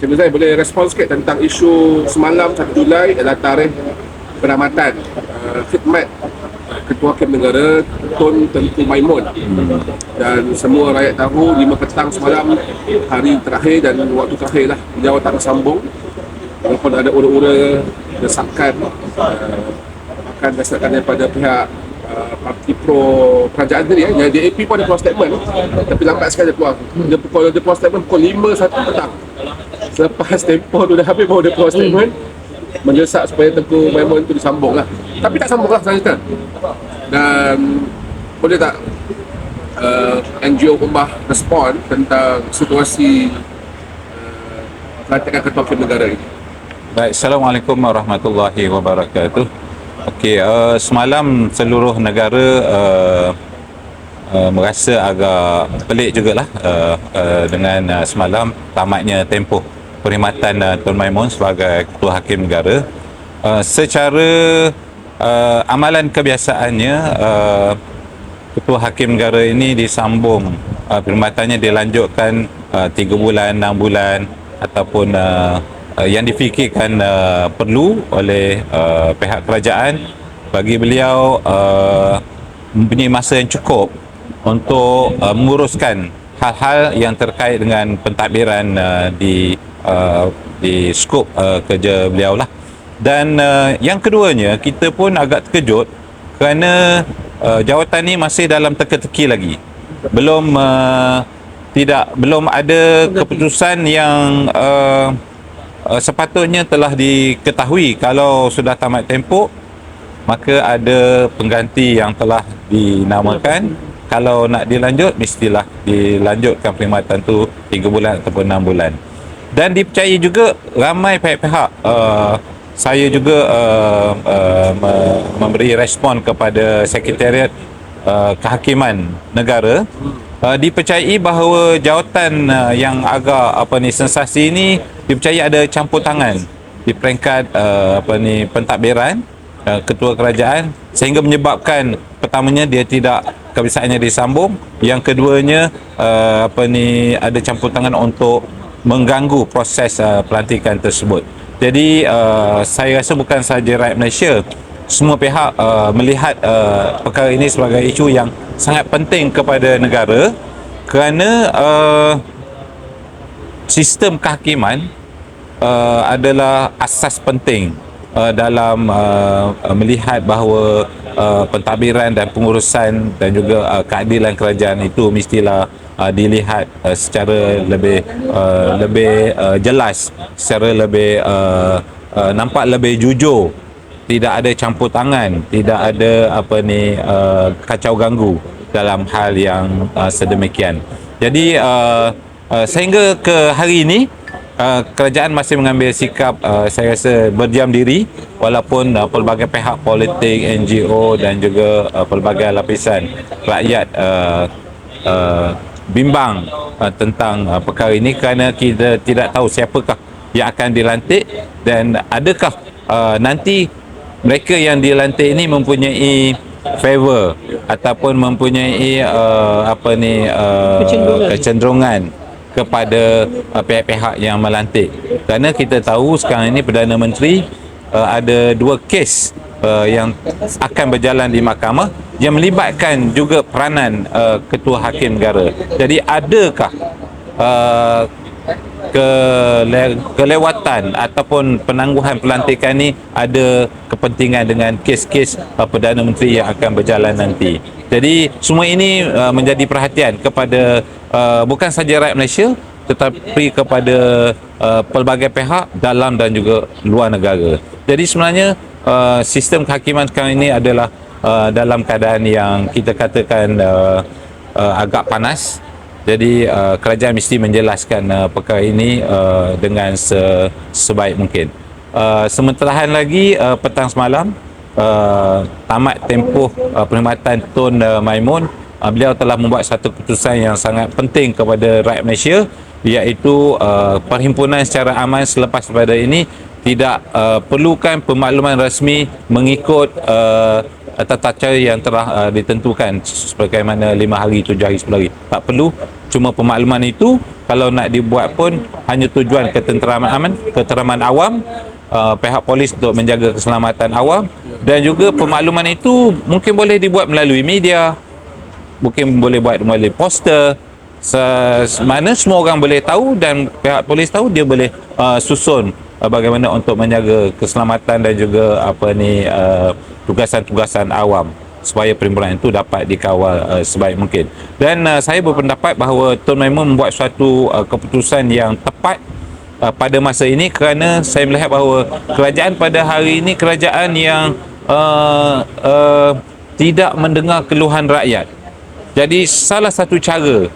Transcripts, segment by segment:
Cik Nuzai boleh respon sikit tentang isu semalam 1 Julai adalah tarikh penamatan uh, khidmat Ketua Hakim Negara Tun Tengku Maimun dan semua rakyat tahu 5 petang semalam hari terakhir dan waktu terakhir lah beliau tak bersambung walaupun ada ura-ura desakan uh, akan dasarkan daripada pihak uh, parti pro kerajaan tadi ya. Yang DAP pun ada keluar statement tapi lambat sekali dia keluar. Dia pukul dia keluar statement pukul 5 satu petang. Selepas tempoh tu dah habis baru dia keluar statement mendesak supaya Tengku Maimun tu disambung lah. Tapi tak sambung lah selanjutnya. Dan boleh tak uh, NGO Ummah respon tentang situasi uh, pelantikan Ketua Hakim Negara ini? Baik, Assalamualaikum warahmatullahi wabarakatuh. Okey, uh, semalam seluruh negara uh, uh, merasa agak pelik jugalah uh, uh, dengan uh, semalam tamatnya tempoh perkhidmatan uh, Tun Maimun sebagai Ketua Hakim Negara. Uh, secara uh, amalan kebiasaannya uh, Ketua Hakim Negara ini disambung uh, perkhidmatannya dilanjutkan uh, 3 bulan, 6 bulan ataupun uh, uh, yang difikirkan uh, perlu oleh uh, pihak kerajaan bagi beliau uh, mempunyai masa yang cukup untuk uh, menguruskan hal-hal yang terkait dengan pentadbiran uh, di uh, di skop uh, kerja beliau lah. Dan uh, yang keduanya kita pun agak terkejut kerana uh, jawatan ni masih dalam teka-teki lagi. Belum uh, tidak belum ada keputusan yang uh, uh, sepatutnya telah diketahui. Kalau sudah tamat tempoh maka ada pengganti yang telah dinamakan. Kalau nak dilanjut mestilah dilanjutkan perkhidmatan tu 3 bulan ataupun 6 bulan dan dipercayai juga ramai pihak-pihak uh, saya juga uh, uh, me- memberi respon kepada sekretariat uh, kehakiman negara. Uh, dipercayai bahawa jawatan uh, yang agak apa ni sensasi ini dipercayai ada campur tangan di peringkat uh, apa ni pentadbiran uh, ketua kerajaan sehingga menyebabkan pertamanya dia tidak kebiasaannya disambung. Yang keduanya uh, apa ni ada campur tangan untuk mengganggu proses uh, pelantikan tersebut. Jadi uh, saya rasa bukan sahaja rakyat Malaysia semua pihak uh, melihat uh, perkara ini sebagai isu yang sangat penting kepada negara kerana uh, sistem kehakiman uh, adalah asas penting uh, dalam uh, melihat bahawa uh, pentadbiran dan pengurusan dan juga uh, keadilan kerajaan itu mestilah uh, dilihat uh, secara lebih uh, lebih uh, jelas secara lebih uh, uh, nampak lebih jujur. Tidak ada campur tangan tidak ada apa ni uh, kacau ganggu dalam hal yang uh, sedemikian. Jadi uh, uh, sehingga ke hari ini uh, kerajaan masih mengambil sikap uh, saya rasa berdiam diri walaupun uh, pelbagai pihak politik NGO dan juga uh, pelbagai lapisan rakyat uh, uh, bimbang uh, tentang uh, perkara ini kerana kita tidak tahu siapakah yang akan dilantik dan adakah uh, nanti mereka yang dilantik ini mempunyai favor ataupun mempunyai uh, apa ni uh, Kecenderungan. kecenderungan kepada uh, pihak-pihak yang melantik kerana kita tahu sekarang ini Perdana Menteri uh, ada dua kes uh, yang akan berjalan di mahkamah yang melibatkan juga peranan uh, ketua hakim negara jadi adakah uh, kele- kelewatan ataupun penangguhan pelantikan ni ada kepentingan dengan kes-kes uh, Perdana Menteri yang akan berjalan nanti. Jadi semua ini uh, menjadi perhatian kepada uh, bukan saja rakyat Malaysia tetapi kepada uh, pelbagai pihak dalam dan juga luar negara. Jadi sebenarnya uh, sistem kehakiman sekarang ini adalah uh, dalam keadaan yang kita katakan uh, uh, agak panas jadi uh, kerajaan mesti menjelaskan uh, perkara ini uh, dengan se- sebaik mungkin. Uh, sementara lagi uh, petang semalam uh, tamat tempoh uh, perkhidmatan Tun uh, Maimun uh, beliau telah membuat satu keputusan yang sangat penting kepada rakyat Malaysia iaitu uh, perhimpunan secara aman selepas daripada ini tidak uh, perlukan pemakluman rasmi mengikut uh, tata cara yang telah uh, ditentukan sebagaimana lima hari tujuh hari sepuluh hari. Tak perlu cuma pemakluman itu kalau nak dibuat pun hanya tujuan ketenteraman aman ketenteraman awam uh, pihak polis untuk menjaga keselamatan awam dan juga pemakluman itu mungkin boleh dibuat melalui media mungkin boleh buat melalui poster. Se- mana semua orang boleh tahu dan pihak polis tahu dia boleh uh, susun uh, bagaimana untuk menjaga keselamatan dan juga apa ni uh, tugasan-tugasan awam supaya perhimpunan itu dapat dikawal uh, sebaik mungkin. Dan uh, saya berpendapat bahawa Tun Maimun membuat suatu uh, keputusan yang tepat uh, pada masa ini kerana saya melihat bahawa kerajaan pada hari ini kerajaan yang uh, uh, tidak mendengar keluhan rakyat. Jadi salah satu cara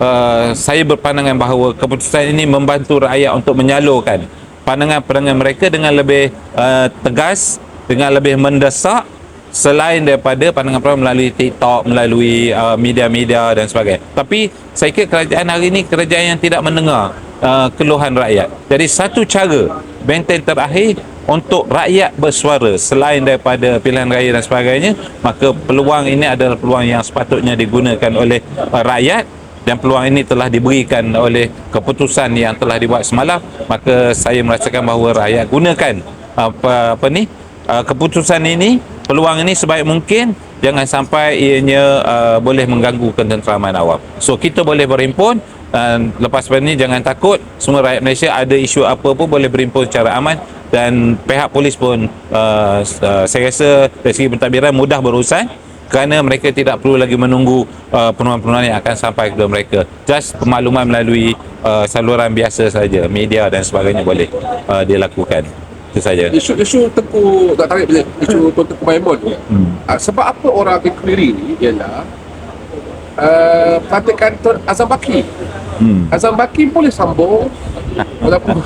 uh, saya berpandangan bahawa keputusan ini membantu rakyat untuk menyalurkan pandangan-pandangan mereka dengan lebih uh, tegas, dengan lebih mendesak selain daripada pandangan-pandangan melalui TikTok, melalui uh, media-media dan sebagainya. Tapi saya kira kerajaan hari ini kerajaan yang tidak mendengar uh, keluhan rakyat. Jadi satu cara benteng terakhir untuk rakyat bersuara selain daripada pilihan raya dan sebagainya maka peluang ini adalah peluang yang sepatutnya digunakan oleh uh, rakyat dan peluang ini telah diberikan oleh keputusan yang telah dibuat semalam maka saya merasakan bahawa rakyat gunakan apa apa ni uh, keputusan ini peluang ini sebaik mungkin jangan sampai ianya uh, boleh mengganggu ketenteraman awam. So kita boleh berhimpun dan lepas ini jangan takut semua rakyat Malaysia ada isu apa pun boleh berhimpun secara aman dan pihak polis pun uh, uh, saya rasa dari segi pentadbiran mudah berurusan kerana mereka tidak perlu lagi menunggu uh, penemuan-penemuan yang akan sampai kepada mereka just pemakluman melalui uh, saluran biasa saja media dan sebagainya boleh uh, dilakukan itu saja Isu-isu Tengku tak tarik balik isu Tun Tengku Maimun ni. Ah, sebab apa orang inquiry ni ialah uh, pelantikan Tun Azam Baki. hmm. Azam Baki boleh sambung walaupun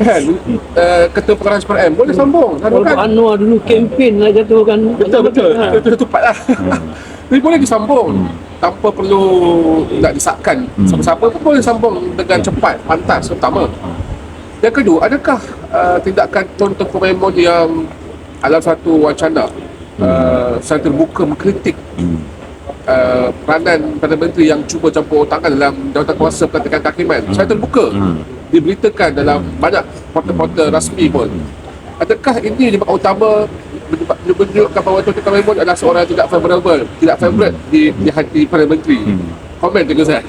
kan? Uh, ketua pengarah SPRM boleh sambung? Kan Kalau kan? Anwar dulu kempen nak jatuhkan betul betul. Ha. itu tepat lah. Jadi boleh disambung. Tanpa perlu nak disahkan siapa-siapa pun boleh sambung dengan cepat pantas utama. Yang kedua adakah uh, tindakan Tengku Maimun yang dalam satu wacana uh, secara terbuka mengkritik uh, peranan Perdana Menteri yang cuba campur tangan dalam jawatan kuasa pelantikan kehakiman saya terbuka diberitakan dalam banyak portal-portal rasmi pun adakah ini menyebabkan utama menunjukkan bahawa Tun Tengku Maimun adalah seorang yang tidak favorable tidak favourite di, di hati Perdana Menteri komen juga saya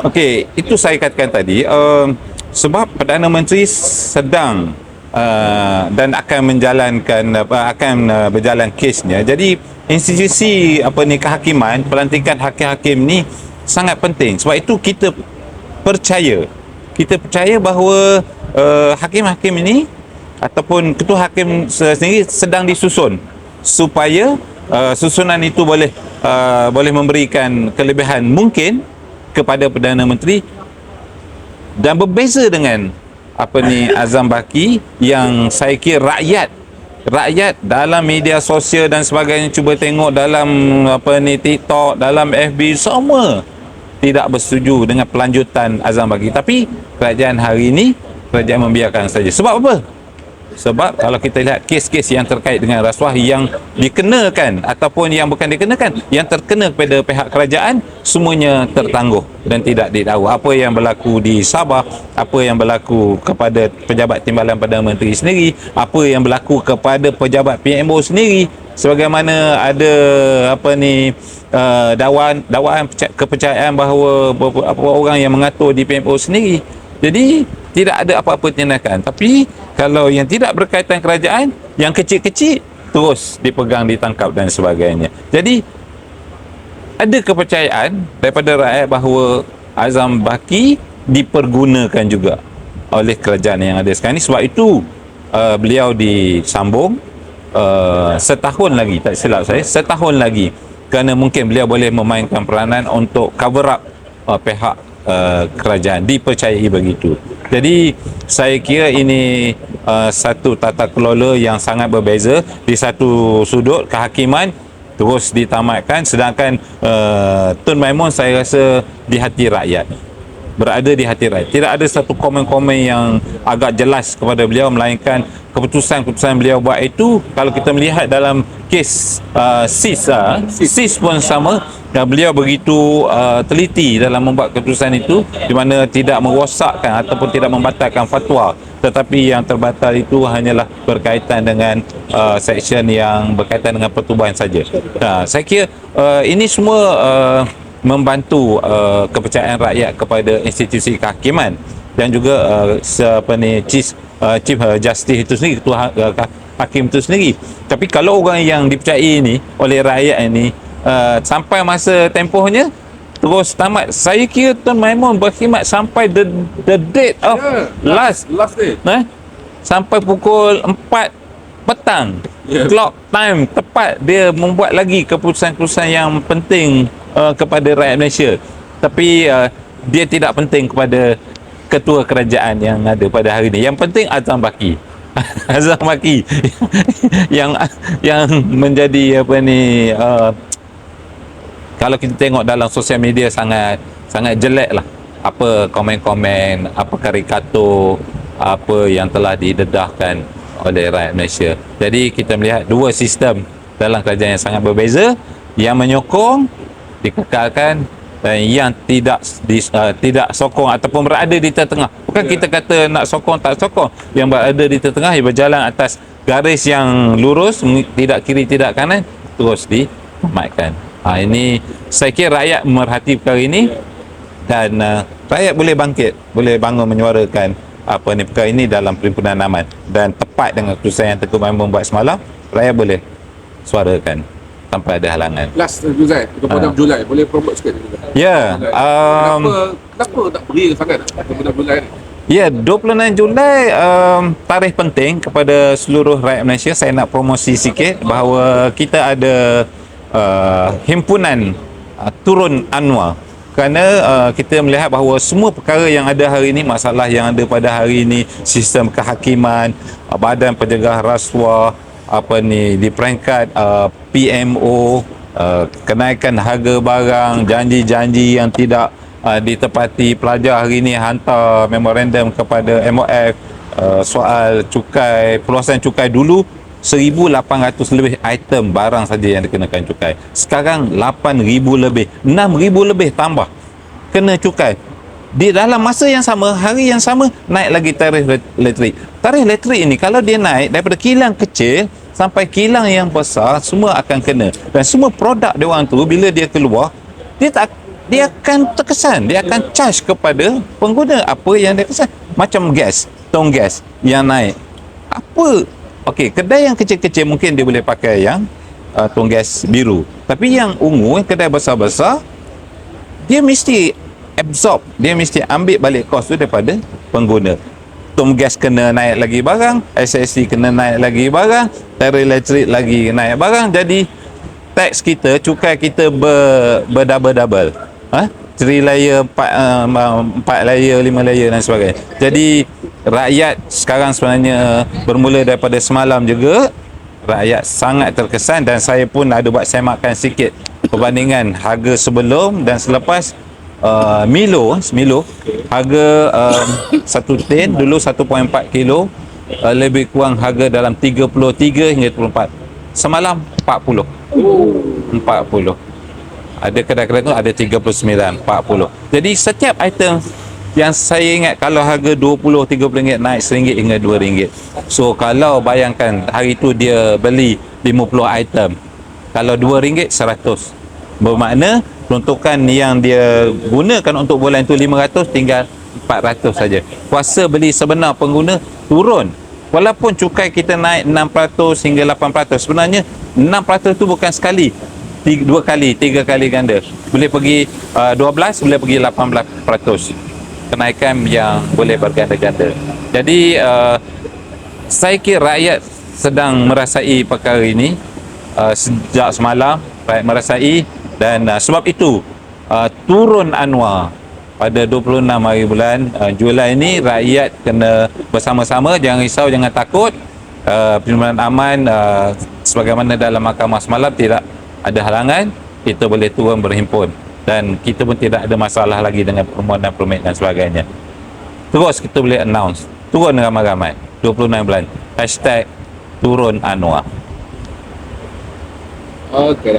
Okey, itu saya katakan tadi um, sebab Perdana Menteri sedang uh, dan akan menjalankan apa akan uh, berjalan kesnya. Jadi institusi apa ni kehakiman, pelantikan hakim-hakim ni sangat penting. Sebab itu kita percaya kita percaya bahawa uh, hakim-hakim ini ataupun ketua hakim se- sendiri sedang disusun supaya uh, susunan itu boleh uh, boleh memberikan kelebihan mungkin kepada Perdana Menteri dan berbeza dengan apa ni Azam Baki yang saya kira rakyat rakyat dalam media sosial dan sebagainya cuba tengok dalam apa ni TikTok dalam FB semua tidak bersetuju dengan pelanjutan Azam Baki tapi kerajaan hari ini kerajaan membiarkan saja. Sebab apa? Sebab kalau kita lihat kes-kes yang terkait dengan rasuah yang dikenakan ataupun yang bukan dikenakan yang terkena kepada pihak kerajaan semuanya tertangguh dan tidak didakwa apa yang berlaku di Sabah apa yang berlaku kepada pejabat timbalan Perdana Menteri sendiri apa yang berlaku kepada pejabat PMO sendiri sebagaimana ada apa ni uh, dakwaan dakwaan perca- kepercayaan bahawa beberapa orang yang mengatur di PMO sendiri jadi tidak ada apa-apa tindakan. Tapi kalau yang tidak berkaitan kerajaan, yang kecil-kecil terus dipegang, ditangkap dan sebagainya. Jadi ada kepercayaan daripada rakyat bahawa Azam Baki dipergunakan juga oleh kerajaan yang ada sekarang ni sebab itu uh, beliau disambung uh, setahun lagi tak silap saya. Setahun lagi. Kerana mungkin beliau boleh memainkan peranan untuk cover up uh, pihak uh, kerajaan. Dipercayai begitu. Jadi saya kira ini uh, satu tata kelola yang sangat berbeza di satu sudut kehakiman terus ditamatkan. Sedangkan uh, Tun Maimun saya rasa di hati rakyat berada di hati rakyat tidak ada satu komen-komen yang agak jelas kepada beliau melainkan keputusan-keputusan beliau buat itu kalau kita melihat dalam kes uh, SIS uh, SIS pun sama dan beliau begitu uh, teliti dalam membuat keputusan itu di mana tidak merosakkan ataupun tidak membatalkan fatwa tetapi yang terbatal itu hanyalah berkaitan dengan uh, section yang berkaitan dengan pertubuhan saja. Nah, saya kira uh, ini semua uh, membantu uh, kepercayaan rakyat kepada institusi kehakiman dan juga uh, apa ni chief uh, chief uh, justice itu sendiri ketua ha- uh, hakim itu sendiri. Tapi kalau orang yang dipercayai ini oleh rakyat ini uh, sampai masa tempohnya terus tamat saya kira Tuan Maimun berkhidmat sampai the the date of Ya, last last day. eh sampai pukul 4 petang Ya. clock time tepat dia membuat lagi keputusan-keputusan yang penting uh, kepada rakyat Malaysia. Tapi uh, dia tidak penting kepada ketua kerajaan yang ada pada hari ini. Yang penting Azam Baki. Azam Baki yang yang menjadi apa ni uh, kalau kita tengok dalam sosial media sangat sangat jelek lah. Apa komen-komen apa karikatur apa yang telah didedahkan oleh rakyat Malaysia. Jadi kita melihat dua sistem dalam kerajaan yang sangat berbeza. Yang menyokong dikekalkan dan yang tidak di, uh, tidak sokong ataupun berada di tengah bukan kita kata nak sokong tak sokong. Yang berada di tengah yang berjalan atas garis yang lurus tidak kiri tidak kanan terus ditamatkan ha, ini saya kira rakyat memerhati perkara ini. Dan uh, rakyat boleh bangkit boleh bangun menyuarakan apa ni perkara ini dalam perhimpunan aman. Dan tepat dengan keputusan yang Tengku Mahmud buat semalam rakyat boleh suarakan tanpa ada halangan Last uh, Julai, 26 Ah. Julai. Boleh promote sikit? ya um, kenapa, kenapa tak beri sangat 26 Julai ni? Ya, 29 Julai um, tarikh penting kepada seluruh rakyat Malaysia. Saya nak promosi sikit bahawa kita ada uh, himpunan uh, turun annual kerana uh, kita melihat bahawa semua perkara yang ada hari ini masalah yang ada pada hari ini sistem kehakiman uh, badan penjegah rasuah apa ni di peringkat uh, PMO uh, kenaikan harga barang janji-janji yang tidak uh, ditepati. Pelajar hari ini hantar memorandum kepada MOF uh, soal cukai perluasan cukai dulu 1800 lebih item barang saja yang dikenakan cukai. Sekarang 8000 lebih 6000 lebih tambah. Kena cukai di dalam masa yang sama hari yang sama naik lagi tarikh le- elektrik. Tarikh elektrik ini kalau dia naik daripada kilang kecil sampai kilang yang besar semua akan kena. Dan semua produk dia orang tu bila dia keluar dia tak dia akan terkesan. Dia akan charge kepada pengguna apa yang dia kesan. Macam gas tong gas yang naik. Apa? Okey kedai yang kecil-kecil mungkin dia boleh pakai yang uh, tong gas biru. Tapi yang ungu kedai besar-besar dia mesti absorb. Dia mesti ambil balik kos tu daripada pengguna. Tong gas kena naik lagi barang SSD kena naik lagi barang tarikh elektrik lagi naik barang jadi tax kita cukai kita ber, berdouble-double. Ha? 3 layer 4, uh, 4 layer 5 layer dan sebagainya. Jadi rakyat sekarang sebenarnya bermula daripada semalam juga rakyat sangat terkesan dan saya pun ada buat semakan sikit perbandingan harga sebelum dan selepas uh, Milo Milo. Harga um, satu tin dulu 1.4 kilo. Uh, lebih kurang harga dalam 33 hingga 34 semalam 40 40 ada kedai-kedai tu ada 39 40 jadi setiap item yang saya ingat kalau harga 20 30 ringgit naik RM1 hingga RM2 so kalau bayangkan hari tu dia beli 50 item kalau RM2 100 bermakna peruntukan yang dia gunakan untuk bulan tu 500 tinggal 400 saja. Kuasa beli sebenar pengguna turun. Walaupun cukai kita naik 6% hingga 8% sebenarnya 6% tu bukan sekali. Tiga, dua kali, tiga kali ganda. Boleh pergi uh, 12 boleh pergi 18% kenaikan yang boleh berganda-ganda. Jadi uh, saya kira rakyat sedang merasai perkara ini uh, sejak semalam rakyat merasai dan uh, sebab itu uh, turun anwar pada 26 hari bulan uh, Julai ini rakyat kena bersama-sama jangan risau jangan takut. Uh, perhimpunan aman uh, sebagaimana dalam mahkamah semalam tidak ada halangan kita boleh turun berhimpun. Dan kita pun tidak ada masalah lagi dengan permohonan permit dan sebagainya. Terus kita boleh announce turun ramai-ramai 26 bulan. Hashtag turun anwar. Okey.